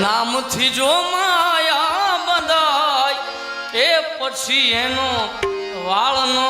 નામથી જો માયા બંધાય એ પછી એનો વાળનો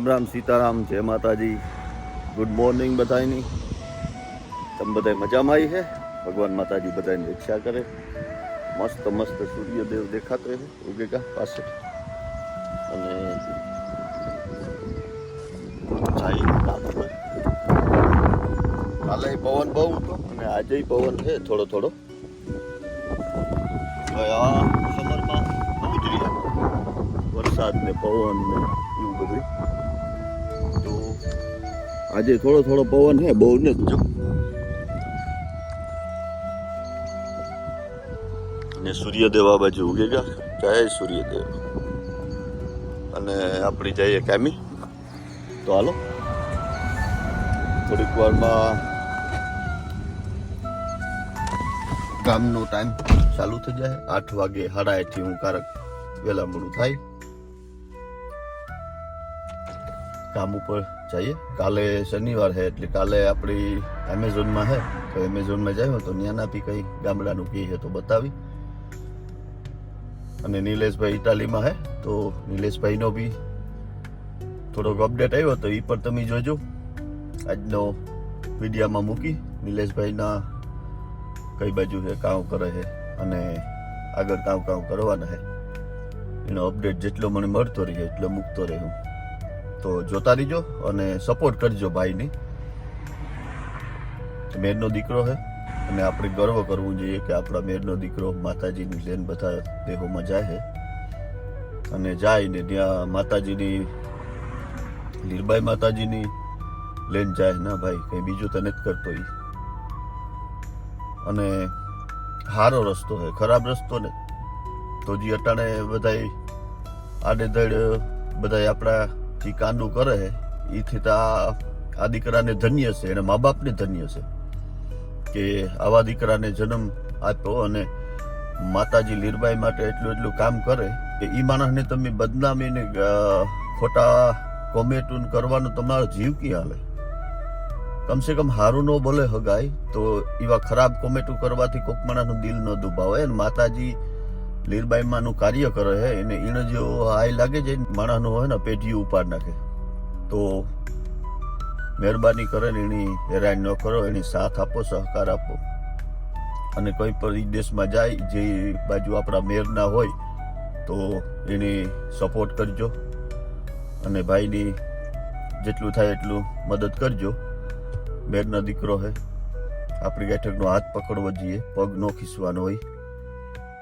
રામ રામ સીતારામ, જય માતાજી. ગુડ મોર્નિંગ બધાની તમે બધા મજામાં આવી છે ભગવાન માતાજી બધાની રક્ષા કરે. મસ્ત મસ્ત સૂર્યદેવ દેખાતો છે ઉગેગા પાસે અને કાલે પવન બહુ હતો અને આજે પવન છે થોડો થોડો. રહ્યા વરસાદ ને પવન ને એવું બધું. આજે થોડો થોડો પવન હે બહુ ને જો. ને સૂર્યદેવ આ બાજુ ઉગે ગયા. જય સૂર્યદેવ. અને આપણી જઈએ કામી. તો હાલો. થોડીક વારમાં કામનો ટાઈમ ચાલુ થઈ જાય. આઠ વાગે સાડા આઠથી હું કારક વહેલા મોડું થાય. કામ ઉપર જઈએ. કાલે શનિવાર છે એટલે કાલે આપણી એમેઝોનમાં છે તો એમેઝોનમાં જાય તો ત્યાંના પી કંઈ ગામડાનું કહે છે તો બતાવી. અને નિલેશભાઈ ઇટાલીમાં છે તો નિલેશભાઈનો બી થોડોક અપડેટ આવ્યો તો એ પણ તમે જોજો. આજનો વિડીયામાં મૂકી નિલેશભાઈના કઈ બાજુ છે કામ કરે છે અને આગળ કામ કામ કરવાના છે એનો અપડેટ જેટલો મને મળતો રહે એટલો મૂકતો રહે હું. તો જોતા રહીજો અને સપોર્ટ કરજો ભાઈને. મેરનો દીકરો છે અને આપણે ગર્વ કરવું જોઈએ કે આપણા મેરનો દીકરો માતાજીની લેન બધા દેહોમાં જાય છે અને જાયને ત્યાં માતાજીની લીરબાઈ માતાજીની લેન જાય. ના ભાઈ, કઈ બીજું તો નથી કરતો ઈ. અને સારો રસ્તો છે ખરાબ રસ્તો ને. તો જે અટાણે બધાય આડેધડ, બધાય આપણા જે કાંડું કરે એ એથી તો આ દીકરાને ધન્ય છે, એને મા બાપને ધન્ય છે કે આવા દીકરાને જન્મ આપ્યો અને માતાજી લીરબાઈ માટે એટલું એટલું કામ કરે કે એ માણસને તમે બદનામીને ખોટા કોમેટુન કરવાનો તમારો જીવ કી હાલે? કમસે કમ હારું ન બોલે હગાય તો એવા ખરાબ કોમેટું કરવાથી કોક માણસનું દિલ ન દુભાવે અને માતાજી લીરબાઈમાંનું કાર્ય કરે છે એને એને જો હાય લાગે છે, માણસનું હોય ને પેઢી ઉપાડ નાખે. તો મહેરબાની કરે ને એની હેરાન ન કરો, એની સાથ આપો, સહકાર આપો. અને કોઈ પણ દેશમાં જાય, જે બાજુ આપણા મેરના હોય, તો એની સપોર્ટ કરજો. અને ભાઈની જેટલું થાય એટલું મદદ કરજો. મેરનો દીકરો છે આપણી બેઠકનો હાથ પકડવો જોઈએ, પગ નો ખીસવાનો હોય.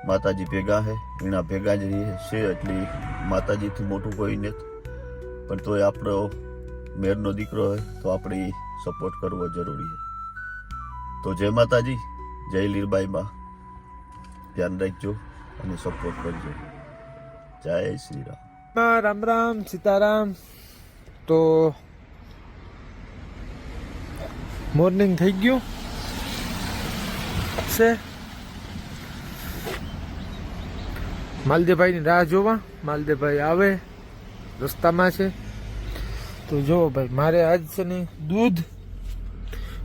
માતાજી ભેગા છે વીણા ભેગા જ રહી છે એટલે માતાજીથી મોટું કોઈ નથી. પણ તોય આપણો મેરનો દીકરો હોય તો આપણે સપોર્ટ કરવો જરૂરી છે તો જય માતાજી, જય લીરબાઈમાં ધ્યાન રાખજો અને સપોર્ટ કરજો. જય શ્રી રામ રામ રામ સીતારામ. તો મોર્નિંગ થઈ ગયું. છે? માલદેવભાઈની રાહ જોવા. માલદેભાઈ આવે, રસ્તામાં છે. તો જો ભાઈ, મારે આજ છે ને દૂધ,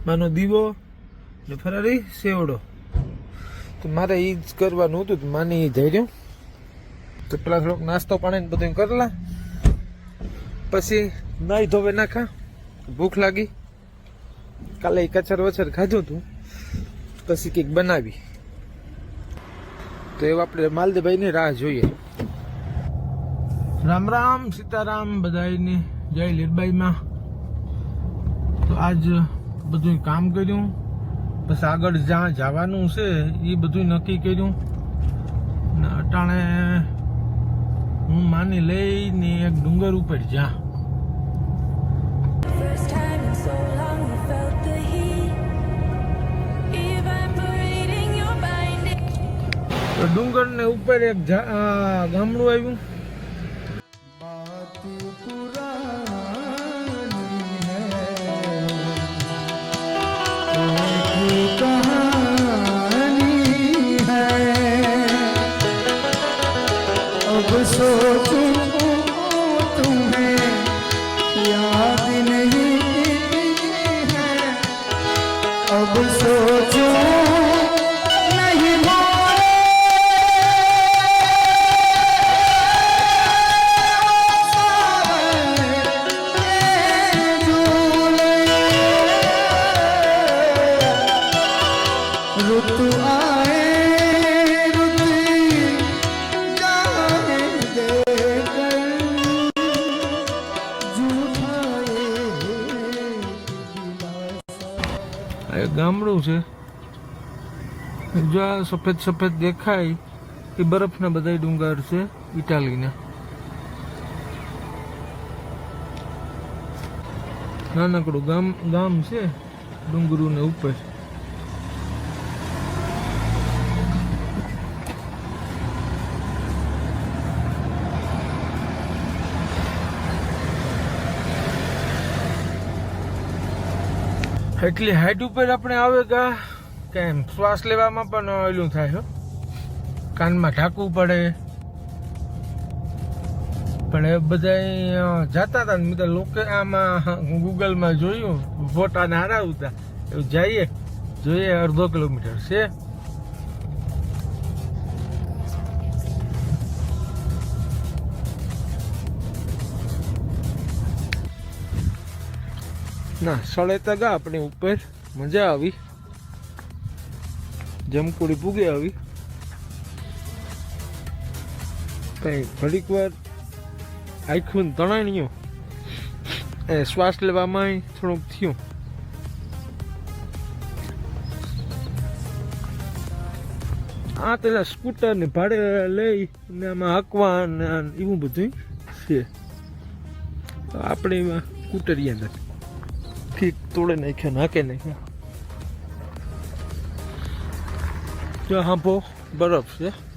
માનો દીવો ને ફરારી સેવડો. તો મારે એ જ કરવાનું હતું માની એ જઈ રહ્યું. તો પેલા થોડોક નાસ્તો પાણી બધું કરલા પછી નાઈ ધોવે નાખા. ભૂખ લાગી. કાલે કચર વચર ખાધું હતું પછી કંઈક બનાવી. તો એવા આપણે માલદેભાઈની રાહ જોઈએ. રામ રામ, સીતારામ બધાને જય લીરબાઈમાં. તો આજ બધું કામ કર્યું. બસ આગળ જ્યાં જવાનું છે એ બધું નક્કી કર્યું. ને અટાણે હું માની લઈને એક ડુંગર ઉપર જ્યાં ડુંગર ને ઉપર એક ગામડું આવ્યું. अब ગામડું છે. જો આ સફેદ સફેદ દેખાય, એ બરફના બધા ડુંગર છે, ઇટાલીના. નાનકડું ગામ ગામ છે ડુંગરુને ઉપર. એટલી હાઈટ ઉપર આપણે આવે કા કે એમ શ્વાસ લેવામાં પણ ઓલું થાય કાનમાં ઢાંકવું પડે. પણ એ બધા જતા હતા ને તો લોકો આમાં ગૂગલમાં જોયું, ફોટા નારા હતા જઈએ, જોઈએ અડધો કિલોમીટર છે. ના, સળેતા ગા આપણે ઉપર. મજા આવી. જમકુડી પૂગે આવી. કઈ ઘડીક વાર આખું તણાણ્યું. એ શ્વાસ લેવામાં થોડુંક થયું. આ પેલા સ્કૂટર ને ભાડે લઈ ને આમાં હાંકવા ને એવું બધું છે. આપણે એમાં સ્કૂટરિયા નથી. ઠીક તોડે નાખ્યા નાખે નાખ્યા. જો હાંભો બરફ છે.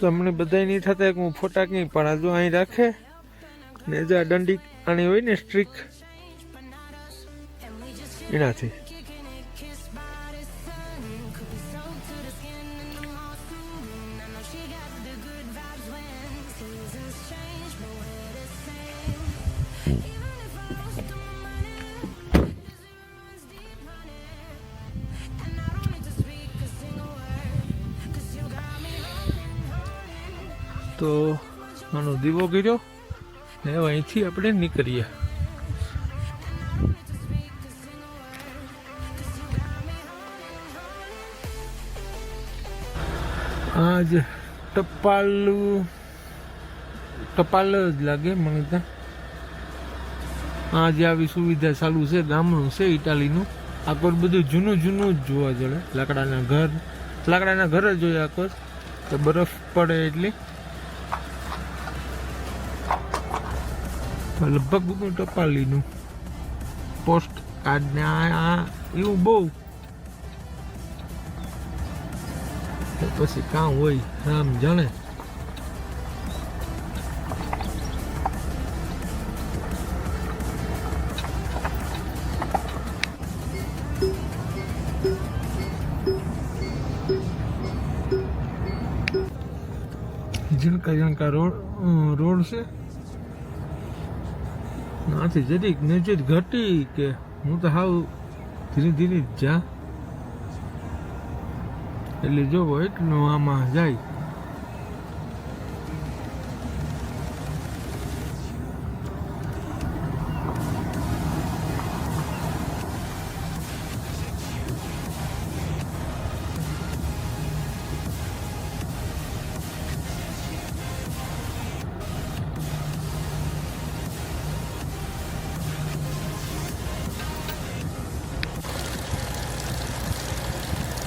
તમને બધાય નહીં થતા કે હું ફોટા કંઈ પણ આ જો અહીં રાખે. ને જે દંડી આની હોય ને સ્ટ્રીક, એનાથી. આનો કર્યો ને અહીંથી આપણે નીકળીએ. આજ ટપાલ ટપાલ જ લાગે મને ત્યાં આજે આવી સુવિધા ચાલુ છે, ગામડું છે, ઇટાલીનું. આકોર બધું જૂનું જૂનું જ જોવા જડે. લાકડાના ઘર લાકડાના ઘર જ જોઈએ આકોર તો બરફ પડે એટલે. લગભગ બધું ટપાલીનું પોસ્ટ કાર્ડ ને આ આ એવું બહુ તો પછી કામ હોય રામ જાણે ઝીણકા ઝીણકા રોડ અ, રોડ છે નાથી જરીક નજર ઘટી કે હું તો હાવ ધીરે ધીરે જા. એટલે જો એટલું આમાં જાય.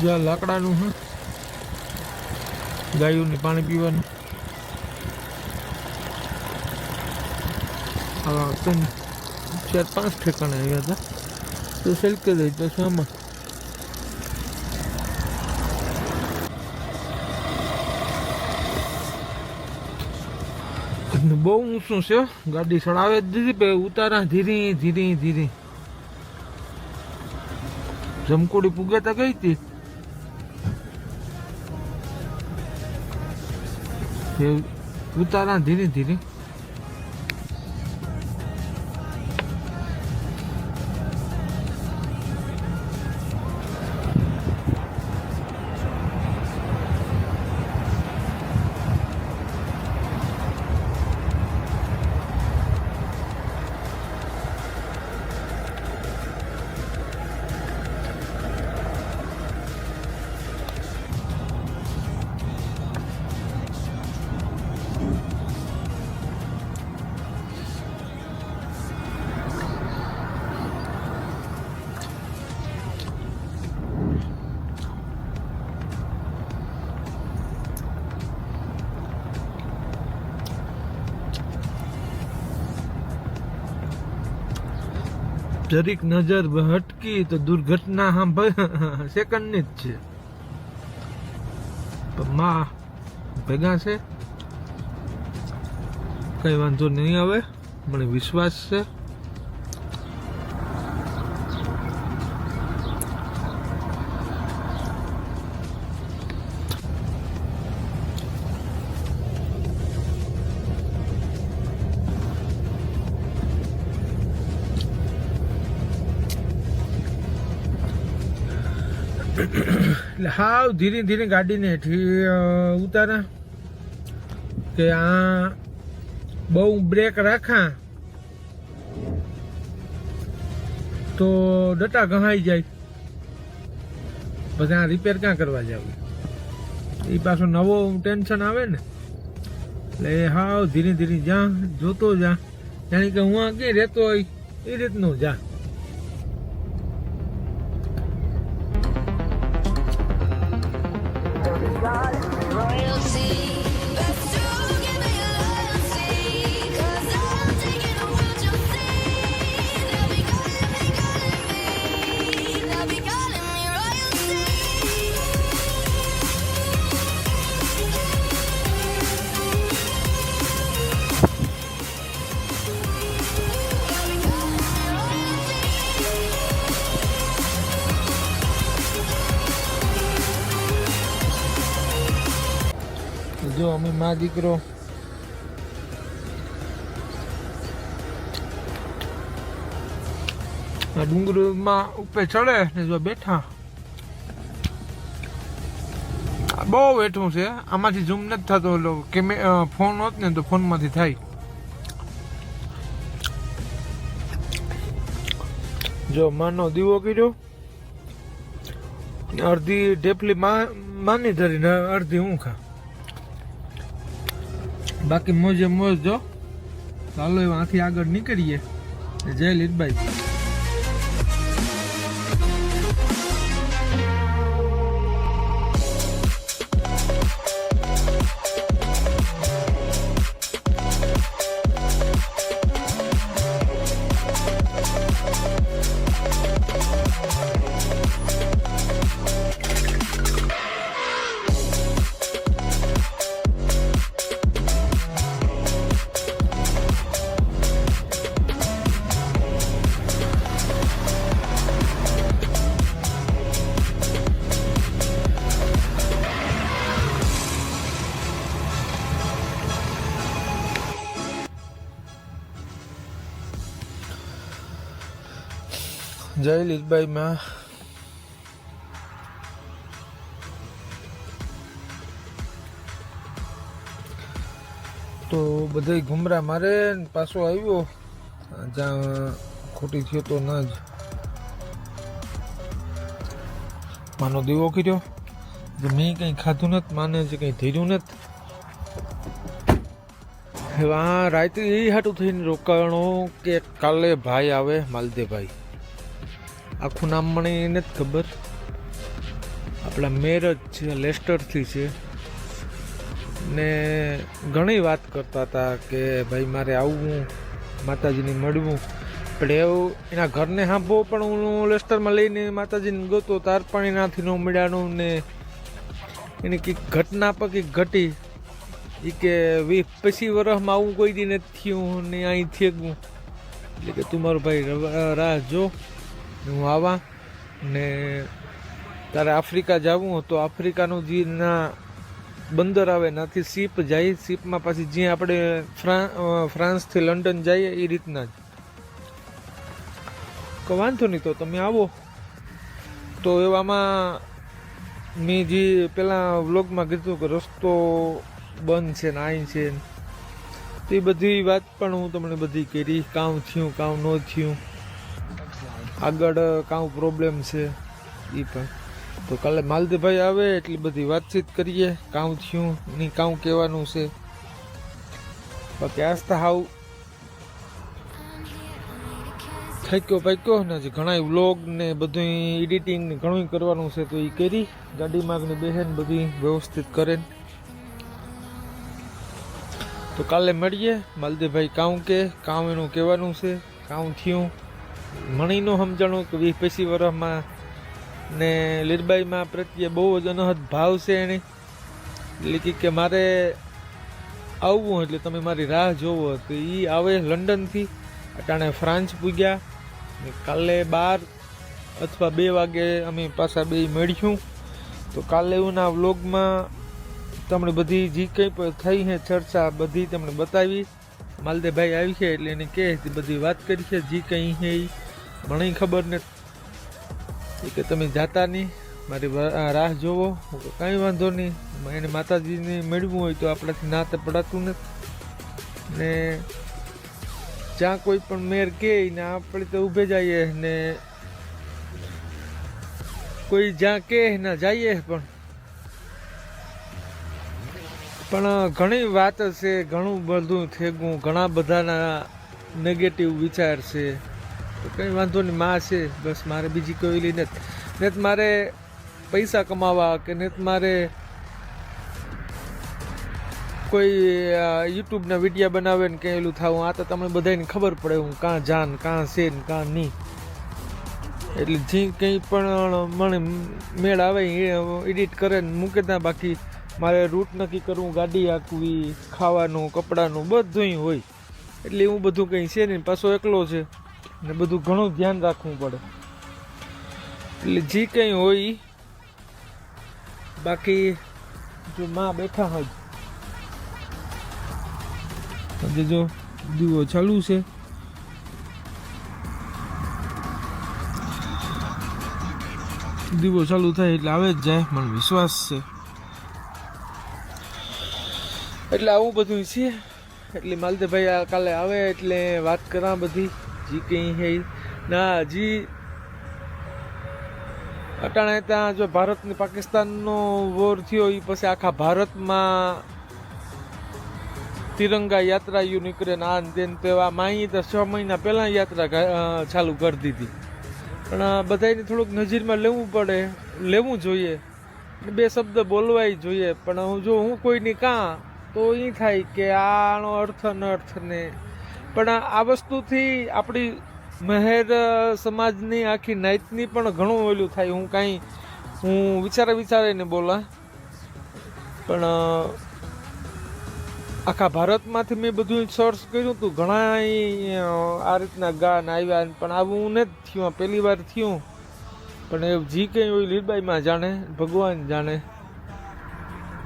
જ્યાં લાકડાનું હે. ગાયોને પાણી પીવાનું. હા ત્રણ, ચાર, પાંચ ઠેકાણે આવ્યા હતા. તો સેલકે દઈ તો શામાં બહુ ઊંચું છે. ગાડી ચડાવે જ દીધી પે ઉતારા ધીરે ધીરે ધીરે. જમકુડી પૂગે તો ગઈ હતી. ઉતારા ધીરે ધીરે. જરીક નજર હટકી તો દુર્ઘટના સાંભળ સેકન્ડની જ છે. પણ માં ભેગા છે. કઈ વાંધો નહીં આવે, મને વિશ્વાસ છે. હાવ ધીરે ધીરે ગાડીને હેઠી ઉતારા કે આ બહુ બ્રેક રાખા તો ડટા ઘહાઈ જાય. પછી આ રિપેર ક્યાં કરવા જાવ? એ પાછો નવો ટેન્શન આવે ને. એટલે હાવ ધીરે ધીરે જા, જોતો જા. જાણે કે હું આ ક્યાં રહેતો હોય, એ રીતનું જા. મા દીકરો. આ ડુંગરમાં ઉપર ચડે ને જો બેઠા. બહુ બેઠું છે. આમાંથી ઝૂમ નથી થતો, ઓલો કેમે ફોન હોત ને તો ફોનમાંથી થાય. જો માનો દીવો કર્યો. અડધી ઢેફલી મા, માની ધરીને અડધી હું ખા બાકી મોજે મોજ જો. ચાલો એવા આથી આગળ નીકળીએ. જય લીટભાઈ જય લીલબાઈમાં તો બધા ઘુમરા મારે પાછો આવ્યો. જ્યાં ખોટી થયો તો ના જ. માનો દીવો કર્યો. મેં કંઈ ખાધું નથી માને છે કંઈ ધીર્યું નથી હવે આ રાતે એ હાટું થઈને રોકાણો કે કાલે ભાઈ આવે માલદેભાઈ આખું નામ મને જ ખબર. આપણા મેરજ છે, લેસ્ટરથી છે. ને ઘણી વાત કરતા હતા કે ભાઈ મારે આવવું, માતાજીને મળવું. પણ એવું એના ઘરને હાંભો પણ હું લેસ્ટરમાં લઈને માતાજીને ગોતો તાર પણ એનાથી ન મળ્યાનું ને એની કંઈક ઘટના પર કંઈક ઘટી. એ કે વીસ પછી વર્ષમાં આવું કોઈ દી નથી થયું ને અહીં થેગું એટલે કે તું મારો ભાઈ રાહ જો. હું આવા ને તારે આફ્રિકા જવું તો આફ્રિકાનું જે ના બંદર આવે નાથી સીપ જાય સીપમાં પાછી જ્યાં આપણે ફ્રાન્સથી લંડન જઈએ એ રીતના જ. કે વાંધો નહીં તો તમે આવો. તો એવામાં મેં જે પેલા વ્લોગમાં કીધું કે રસ્તો બંધ છે ને આઈ છે તો એ બધી વાત પણ હું તમને બધી કરી, કામ થયું, કામ ન થયું. આગળ કાં પ્રોબ્લેમ છે? એ પણ. તો કાલે માલતીભાઈ આવે એટલી બધી વાતચીત કરીએ કાં થયું ની કાં કહેવાનું છે. બાકી આસ્તા હાવ થાક્યો પાક્યો ને હજી ઘણા વ્લોગ ને બધું એડિટિંગ ને ઘણું કરવાનું છે તો એ કરી. ગાડીમાં આગળ બેસે બધી વ્યવસ્થિત કરે તો કાલે મળીએ. માલદેભાઈ કામ કે કામ એનું કહેવાનું છે કામ થયું. મણી સમજણું કે વીસ પચીસ વર્ષમાં ને લીરબાઈમાં પ્રત્યે બહુ જ અનહદ ભાવ છે એને એટલે કે- મારે આવવું એટલે તમે મારી રાહ જોવો. તો એ આવે લંડનથી. અટાણે ફ્રાન્સ પૂગ્યા. કાલે બાર અથવા બે વાગે અમે પાછા બે મળ્યું તો કાલે એના વ્લોગમાં તમને બધી જે કંઈ પણ થઈ છે ચર્ચા બધી તમને બતાવી માલદેભાઈ આવી છે એટલે એને કહે બધી વાત કરી છે, જે કંઈ છે એ મને ખબર ને એ કે તમે જાતા નહીં, મારી રાહ જોવો. કાંઈ વાંધો નહીં. એને માતાજીને મેળવું હોય તો આપણાથી ના તો પડાતું નથી. ને જ્યાં કોઈ પણ મેર કહે ને આપણે તો ઊભે જઈએ ને કોઈ જ્યાં કહે ના જઈએ પણ પણ ઘણી વાત છે, ઘણું બધું થેગું, ઘણા બધાના નેગેટિવ વિચાર છે. તો કંઈ વાંધો નહીં, માં છે, બસ મારે બીજી કોઈ લઈ નથી. ને મારે પૈસા કમાવા કે ને મારે કોઈ યુટ્યુબના વિડીયા બનાવે ને કંઈ એલું થાવું આ તો તમને બધાને ખબર પડે, હું કાં જાન, કાં છે ને કાં નહીં એટલે જે કંઈ પણ મને મેળ આવે એ એડિટ કરે ને મૂકે ત્યાં બાકી મારે રૂટ નક્કી કરવું, ગાડી આંકવી ખાવાનું, કપડાનું બધું હોય. એટલે એવું બધું કંઈ છે નહીં, પાછો એકલો છે. ને બધું ઘણું ધ્યાન રાખવું પડે. એટલે જે કંઈ હોય, બાકી જો માં બેઠા હોય. જો દીવો ચાલુ છે. દીવો ચાલુ થાય એટલે આવે જ જાય, મને વિશ્વાસ છે. એટલે આવું બધું છે. એટલે માલદેભાઈ આ કાલે આવે એટલે વાત કરા બધી. જી કંઈ હે ના, હજી અટાણે ત્યાં જો ભારત ને પાકિસ્તાનનો વોર થયો એ પછી આખા ભારતમાં તિરંગા યાત્રા યુ નીકળે ને આ ને તે ને માઈ તો છ મહિના પહેલાં યાત્રા ચાલુ કરી દીધી. પણ આ બધાયને થોડુંક નજીરમાં લેવું પડે, લેવું જોઈએ. બે શબ્દ બોલવાય જોઈએ. પણ હું જો હું કોઈની કાં તો એ થાય કે આનો અર્થ ન અર્થ ને. પણ આ વસ્તુથી આપણી મહેર સમાજની આખી નાયતની પણ ઘણું ઓલું થાય. હું કાંઈ હું વિચારે વિચારીને બોલા. પણ આખા ભારતમાંથી મેં બધું સર્ચ કર્યું હતું. ઘણા આ રીતના ગાન આવ્યા પણ આવું નથી થયું. આ પહેલી વાર થયું. પણ એ જી કંઈ હોય લીલબાઈમાં જાણે, ભગવાન જાણે.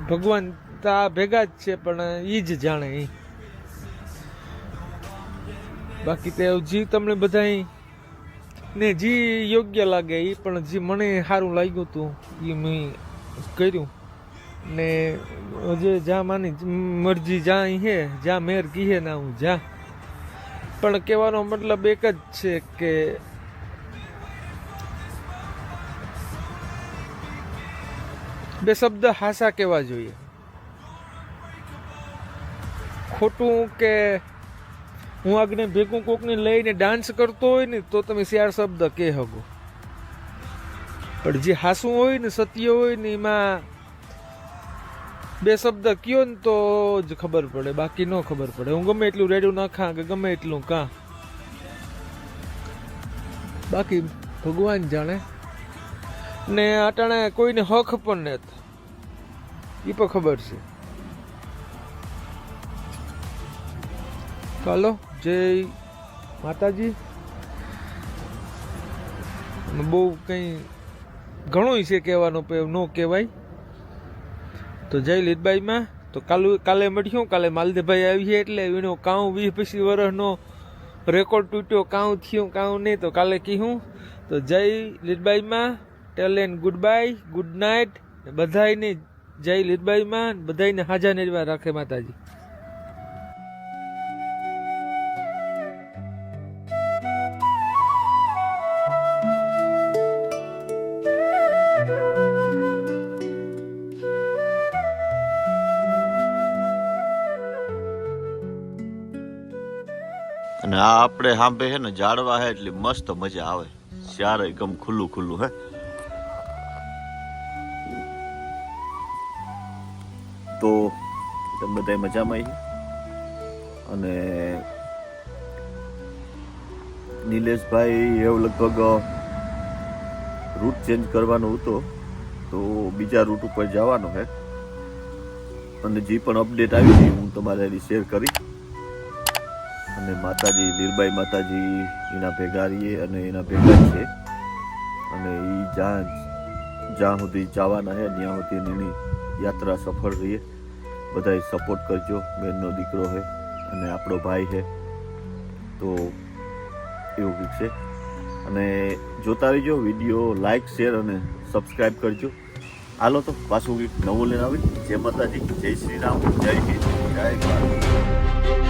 ભગવાન તો આ ભેગા જ છે, પણ એ જ જાણે એ બાકી તે જી તમને બધા ને જે યોગ્ય લાગે એ પણ જે મને સારું લાગ્યું હતું એ મેં કર્યું. ને જે જ્યાં માની મરજી જ્યાં હે, જ્યાં મેર કીહે ના હું જ્યાં. પણ કહેવાનો મતલબ એક જ છે કે બે શબ્દ હાસા કહેવા જોઈએ. ખોટું કે હું આગને ભેગું કોકને લઈને ડાન્સ કરતો હોય ને, તો તમે ચાર શબ્દ કહે શકો. પણ જે હાસું હોય ને, સત્ય હોય ને, એમાં બે શબ્દ કયો ને, તો જ ખબર પડે, બાકી ન ખબર પડે. હું ગમે એટલું રેડ્યું નાખા કે ગમે એટલું કાં બાકી ભગવાન જાણે. ને અટાણે કોઈને હક પણ નથી. એ પણ ખબર છે. ચાલો જય માતાજી. બહુ કંઈ ઘણું છે કહેવાનું ન કહેવાય. તો જય લીધબાઈમાં તો કાલુ, કાલે મળ્યું કાલે માલદેભાઈ આવી એટલે એનો કાઉ વીસ પચીસ વર્ષનો રેકોર્ડ તૂટ્યો, કાઉ થયું, કાઉ નહીં, તો કાલે કીધું તો જય લીધબાઈમાં ટેલ and good bye good night બધાને જય લીધબાઈમાં બધાયને હાજા નિર્વા રાખે માતાજી. અને આપણે સાંભે છે ને ઝાડવા હે, એટલે મસ્ત મજા આવે. ચારે ગમ ખુલ્લું ખુલ્લું, હે. તો તમે બધા મજામાં છે અને નિલેશભાઈ એવું લગભગ રૂટ ચેન્જ કરવાનો હતો, તો બીજા રૂટ ઉપર જવાનો છે અને જે પણ અપડેટ આવી હતી, હું તમારે શેર કરી. અને માતાજી લીરબાઈ માતાજી એના ભેગા રહીએ અને એના ભેગા છે અને એ જ્યાં જ્યાં સુધી જવાના છે ત્યાં સુધી એની યાત્રા સફળ રહીએ. બધાએ સપોર્ટ કરજો, બહેનનો દીકરો છે અને આપણો ભાઈ છે તો એવું કંઈક છે. અને જોતા રહીજો, વીડિયો લાઇક શેર અને સબસ્ક્રાઈબ કરજો. હાલો તો પાછું કંઈક નવું લઈને આવી જય માતાજી, જય શ્રી રામ, જય હિન્દ, જય ભારત.